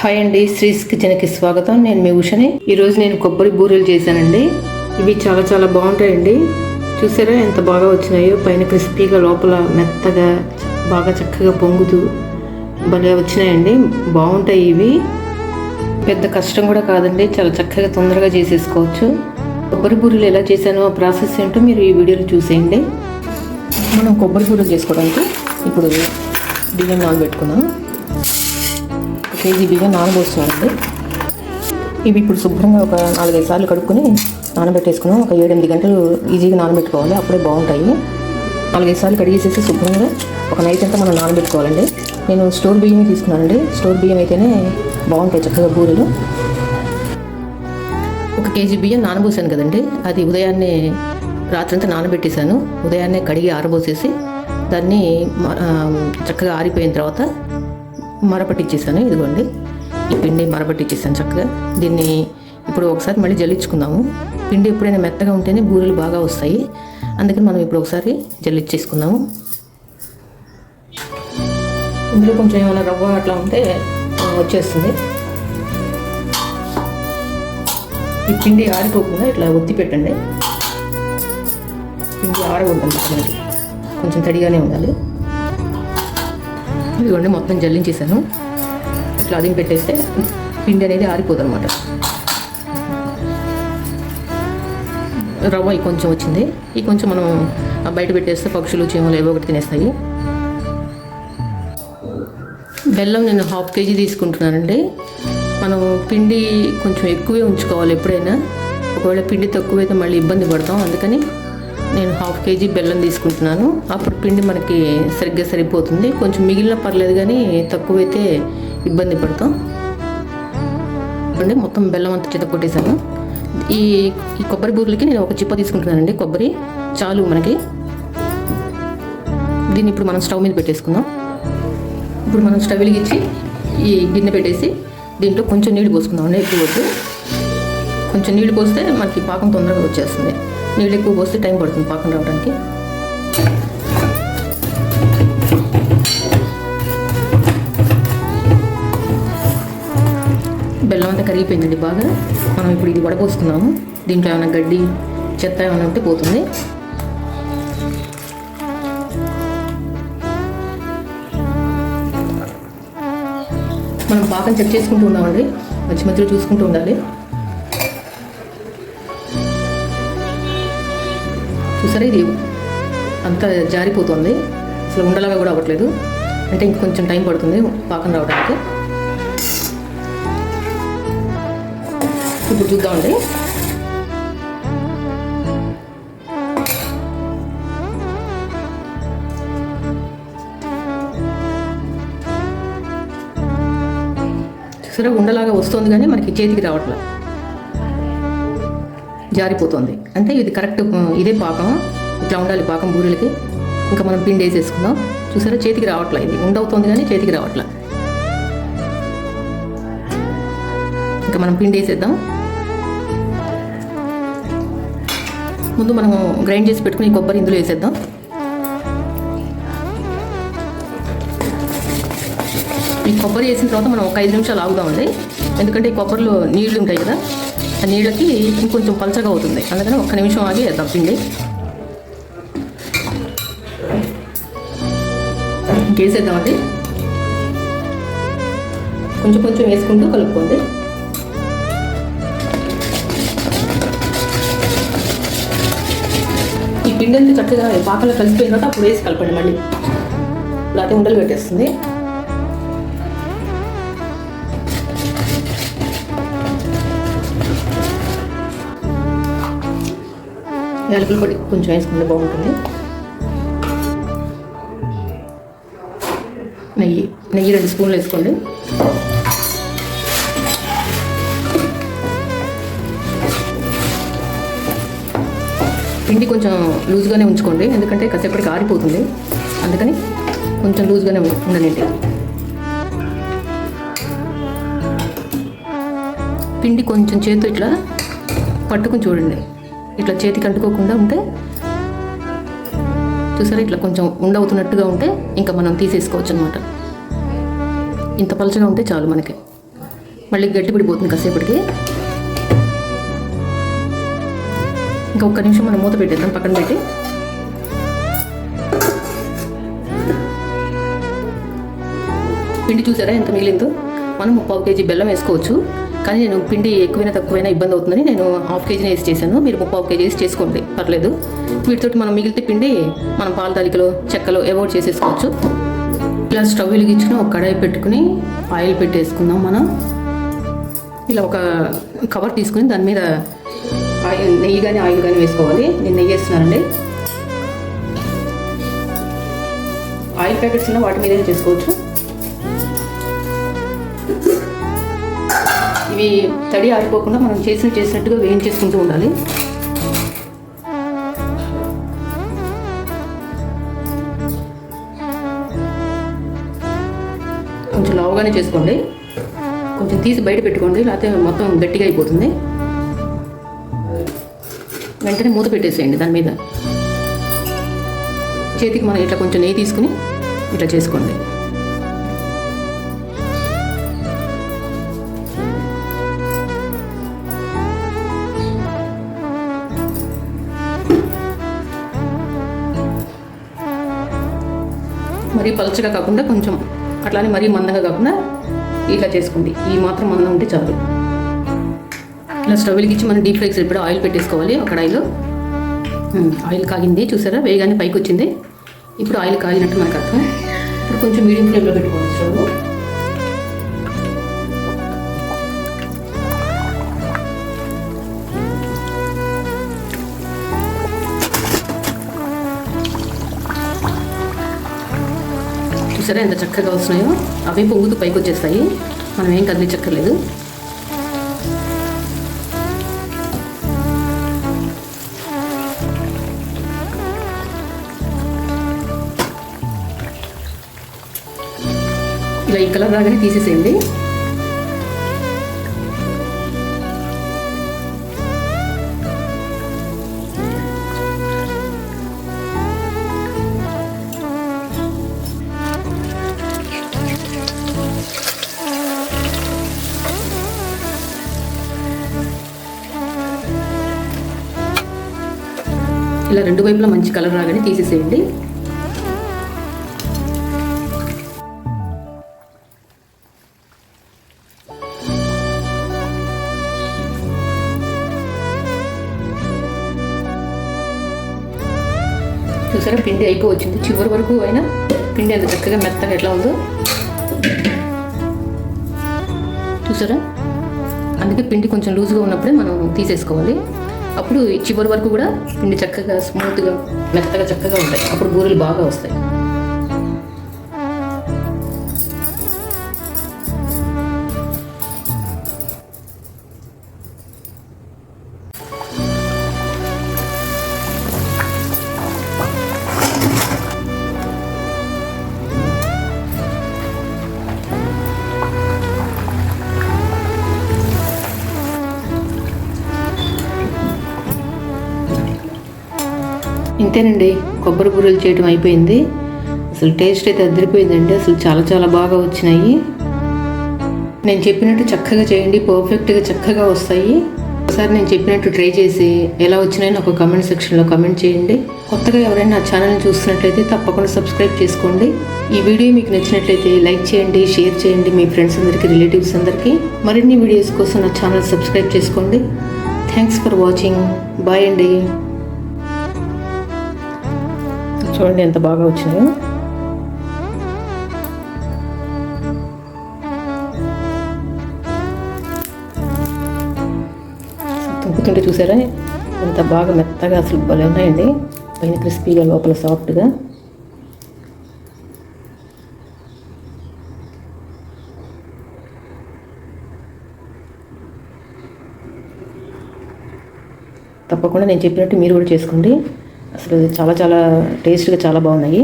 Hi అండి శ్రీస్ కిచెన్కి స్వాగతం. నేను మీ ఉషని. ఈరోజు నేను కొబ్బరి బూరెలు చేశానండి. ఇవి చాలా చాలా బాగుంటాయండి. చూసారా ఎంత బాగా వచ్చినాయో? పైన క్రిస్పీగా లోపల మెత్తగా బాగా చక్కగా పొంగుతూ భలే వచ్చినాయండి. బాగుంటాయి ఇవి. పెద్ద కష్టం కూడా కాదండి. చాలా చక్కగా తొందరగా చేసేసుకోవచ్చు. కొబ్బరి బూరెలు ఎలా చేశానో ఆ ప్రాసెస్ ఏంటో మీరు ఈ వీడియోలో చూసేయండి. మనం కొబ్బరి బూరెలు చేసుకోవడానికి ఇప్పుడు బియ్యం నానబెట్టుకుందాం కేజీ బియ్యం నానబోస్తున్నానండి ఇవి ఇప్పుడు శుభ్రంగా ఒక నాలుగైదు సార్లు కడుక్కొని నానబెట్టేసుకున్నాం. ఒక ఏడెనిమిది గంటలు ఈజీగా నానబెట్టుకోవాలి. అప్పుడే బాగుంటాయి. నాలుగైదు సార్లు కడిగేసేసి శుభ్రంగా ఒక నైట్ అంతా మనం నానబెట్టుకోవాలండి. నేను స్టోర్ బియ్యం తీసుకున్నానండి. స్టోర్ బియ్యం అయితేనే బాగుంటాయి చక్కగా బూరెలు. ఒక కేజీ బియ్యం నానబోసాను కదండి. అది ఉదయాన్నే రాత్రంతా నానబెట్టేశాను. ఉదయాన్నే కడిగి ఆరబోసేసి దాన్ని చక్కగా ఆరిపోయిన తర్వాత మరపట్టించేసాను ఇదిగోండి. ఈ పిండి మరపట్టించేసాను చక్కగా. దీన్ని ఇప్పుడు ఒకసారి మళ్ళీ జల్లించుకుందాము. పిండి ఎప్పుడైనా మెత్తగా ఉంటేనే బూరెలు బాగా వస్తాయి. అందుకని మనం ఇప్పుడు ఒకసారి జల్లించేసుకుందాము ఇందులో కొంచెం ఏమైనా రవ్వ అట్లా ఉంటే వచ్చేస్తుంది. ఈ పిండి ఆరిపోకుండా ఇట్లా ఒత్తి పెట్టండి. పిండి ఆరకూడదు కొంచెం తడిగానే ఉండాలి. ఇదిగోండి మొత్తం జల్లించేసాను ఇట్లా అదిం పెట్టేస్తే పిండి అనేది ఆరిపోదు అనమాట రవ్వ కొంచెం వచ్చింది. ఈ కొంచెం మనం బయట పెట్టేస్తే పక్షులు చీమలు ఏవో ఒకటి తినేస్తాయి. బెల్లం నేను హాఫ్ కేజీ తీసుకుంటున్నానండి. మనం పిండి కొంచెం ఎక్కువే ఉంచుకోవాలి ఎప్పుడైనా. ఒకవేళ పిండి తక్కువైతే మళ్ళీ ఇబ్బంది పడతాం. అందుకని నేను హాఫ్ కేజీ బెల్లం తీసుకుంటున్నాను. అప్పుడు పిండి మనకి సరిగ్గా సరిపోతుంది. కొంచెం మిగిలిన పర్లేదు కానీ తక్కువైతే ఇబ్బంది పడతాం. చూడండి మొత్తం బెల్లం అంతా చేత కొట్టేశాను. ఈ ఈ కొబ్బరి బూరెలకి నేను ఒక చిప్ప తీసుకుంటున్నానండి కొబ్బరి. చాలు మనకి. దీన్ని ఇప్పుడు మనం స్టవ్ మీద పెట్టేసుకుందాం. ఇప్పుడు మనం స్టవ్ వెలిగించి ఈ గిన్నె పెట్టేసి దీంట్లో కొంచెం నీళ్ళు పోసుకుందాం అండి ఎక్కువ వద్దు. కొంచెం నీళ్ళు పోస్తే మనకి పాకం తొందరగా వచ్చేస్తుంది. నీళ్ళు ఎక్కువ పోస్తే టైం పడుతుంది పాకం రావడానికి. బెల్లం అంతా కరిగిపోయిందండి బాగా. మనం ఇప్పుడు ఇది వడపోసుకున్నాము. దీంట్లో ఏమైనా గడ్డి చెత్త ఏమైనా ఉంటే పోతుంది. మనం పాకం చెక్ చేసుకుంటూ ఉన్నామండి మధ్య మధ్యలో చూసుకుంటూ ఉండాలి. చూసారా? ఇది అంతా జారిపోతుంది. అసలు ఉండలాగా కూడా అవ్వట్లేదు. అంటే ఇంకొంచెం టైం పడుతుంది పాకం రావడానికి. ఇప్పుడు చూద్దామండి. చూసారా? ఉండలాగా వస్తుంది కానీ మనకి చేతికి రావట్లేదు. జారిపోతుంది. అంటే ఇది కరెక్ట్ ఇదే పాకం ఇట్లా ఉండాలి పాకం బూరెలకి. ఇంకా మనం పిండి వేసేసుకుందాం. చూసారా? చేతికి రావట్లే ఇది. ఉండవుతుంది కానీ చేతికి రావట్లే. ఇంకా మనం పిండి వేసేద్దాం. ముందు మనం గ్రైండ్ చేసి పెట్టుకుని కొబ్బరి ఇందులో వేసేద్దాం. ఈ కొబ్బరి వేసిన తర్వాత మనం ఒక ఐదు నిమిషాలు ఆగుదామండి. ఎందుకంటే ఈ కొబ్బరిలో నీళ్ళు ఉంటాయి కదా. నీళ్ళకి ఇంకొంచెం పలచగా అవుతుంది. అందుకని ఒక్క నిమిషం ఆగి వేద్దాం. పిండి. ఇంకేసేద్దామండి కొంచెం కొంచెం వేసుకుంటూ కలుపుకోండి. ఈ పిండి అంతా చక్కగా పాకలో కలిసిపోయిన తర్వాత అప్పుడు వేసి కలపండి మళ్ళీ. లేకపోతే ఉండలు పెట్టేస్తుంది. యాలకులు కూడా కొంచెం వేసుకుంటే బాగుంటుంది. నెయ్యి నెయ్యి రెండు స్పూన్లు వేసుకోండి. పిండి కొంచెం లూజ్గానే ఉంచుకోండి ఎందుకంటే కాసేపటికి ఆరిపోతుంది. అందుకని కొంచెం లూజ్గానే ఉండనండి పిండి కొంచెం చేతితో ఇట్లా పట్టుకుని చూడండి. ఇట్లా చేతికి అంటుకోకుండా ఉంటే చూసారా ఇట్లా కొంచెం ఉండవుతున్నట్టుగా ఉంటే ఇంకా మనం తీసేసుకోవచ్చు అనమాట ఇంత పలచగా ఉంటే చాలు మనకి. మళ్ళీ గట్టి పడిపోతుంది కాసేపటికి. ఇంకా ఒక్క నిమిషం మనం మూత పెట్టేద్దాం పక్కన పెట్టి. పిండి చూసారా ఎంత మిగిలిందో? మనం ముప్పావు కేజీ బెల్లం వేసుకోవచ్చు. కానీ నేను పిండి ఎక్కువైనా తక్కువైనా ఇబ్బంది అవుతుందని నేను హాఫ్ కేజీనే వేసి చేశాను. మీరు ముప్పావు కేజీ వేసి చేసుకోండి. పర్లేదు. వీటితోటి మనం మిగిలితే పిండి మనం పాల తాలికలో చెక్కలో అవాయిడ్ చేసేసుకోవచ్చు. ఇలా స్టవ్ వెలిగించుకుని ఒక కడాయి పెట్టుకుని ఆయిల్ పెట్టేసుకుందాం మనం. ఇలా ఒక కవర్ తీసుకుని దాని మీద ఆయిల్ నెయ్యి కానీ ఆయిల్ కానీ వేసుకోవాలి. నేను నెయ్యి వేస్తున్నానండి. ఆయిల్ ప్యాకెట్స్ ఉన్న వాటి మీదనే చేసుకోవచ్చు. అవి తడి ఆరిపోకుండా మనం చేసిన చేసినట్టుగా వేయించేసుకుంటూ ఉండాలి. కొంచెం లావుగానే చేసుకోండి. కొంచెం తీసి బయట పెట్టుకోండి లేకపోతే మొత్తం గట్టిగా అయిపోతుంది. వెంటనే మూత పెట్టేసేయండి దాని మీద. చేతికి మనం ఇట్లా కొంచెం నెయ్యి తీసుకుని ఇట్లా చేసుకోండి. మరీ పలుచగా కాకుండా కొంచెం అట్లానే మరీ మందంగా కాకుండా ఇట్లా చేసుకోండి. ఈ మాత్రం మందం ఉంటే చాలు. ఇలా స్టవ్ వెలిగించి మనం డీప్ ఫ్రైకి సరిపడా ఆయిల్ పెట్టేసుకోవాలి. ఒక కడాయిలో ఆయిల్ కాగింది చూసారా? వేగానే పైకి వచ్చింది. ఇప్పుడు ఆయిల్ కాగినట్టు మనకు అర్థం. ఇప్పుడు కొంచెం మీడియం ఫ్లేమ్లో పెట్టుకోవాలి స్టవ్ చూసారా ఎంత చక్కగా వస్తున్నాయో అవి పొంగుతూ పైకి వచ్చేస్తాయి. మనం ఏం కదిలించక్కర్లేదు ఇలా ఈ కలర్ రాగానే తీసేసేయండి. ఇలా రెండు వైపులా మంచి కలర్ రాగానే తీసేసేయండి. చూసారా పిండి అయిపోవచ్చింది. చివరి వరకు అయినా పిండి ఎంత చక్కగా మెత్తగా ఎట్లా ఉందో. చూసారా? అందుకే పిండి కొంచెం లూజ్గా ఉన్నప్పుడే మనం తీసేసుకోవాలి. అప్పుడు చివరి వరకు కూడా పిండి చక్కగా స్మూత్గా మెత్తగా చక్కగా ఉంటాయి. అప్పుడు బూరెలు బాగా వస్తాయి. ఇంతేనండి కొబ్బరి బూరెలు చేయటం అయిపోయింది. అసలు టేస్ట్ అయితే అదిరిపోయిందండి అసలు చాలా చాలా బాగా వచ్చినాయి. నేను చెప్పినట్టు చక్కగా చేయండి పర్ఫెక్ట్గా చక్కగా వస్తాయి. ఒకసారి నేను చెప్పినట్టు ట్రై చేసి ఎలా వచ్చినాయో నాకు కమెంట్ సెక్షన్లో కమెంట్ చేయండి. కొత్తగా ఎవరైనా నా ఛానల్ని చూస్తున్నట్లయితే తప్పకుండా సబ్స్క్రైబ్ చేసుకోండి. ఈ వీడియో మీకు నచ్చినట్లయితే లైక్ చేయండి షేర్ చేయండి మీ ఫ్రెండ్స్ అందరికీ రిలేటివ్స్ అందరికీ. మరిన్ని వీడియోస్ కోసం నా ఛానల్ సబ్స్క్రైబ్ చేసుకోండి. థ్యాంక్స్ ఫర్ వాచింగ్ బాయ్ అండి. చూడండి ఎంత బాగా వచ్చినాయో తుంపుతుంటే చూసారా? ఎంత బాగా మెత్తగా అసలు భలే ఉన్నాయండి. పైన క్రిస్పీగా లోపల సాఫ్ట్గా. తప్పకుండా నేను చెప్పినట్టు మీరు కూడా చేసుకోండి. అసలు చాలా చాలా టేస్ట్గా చాలా బాగున్నాయి.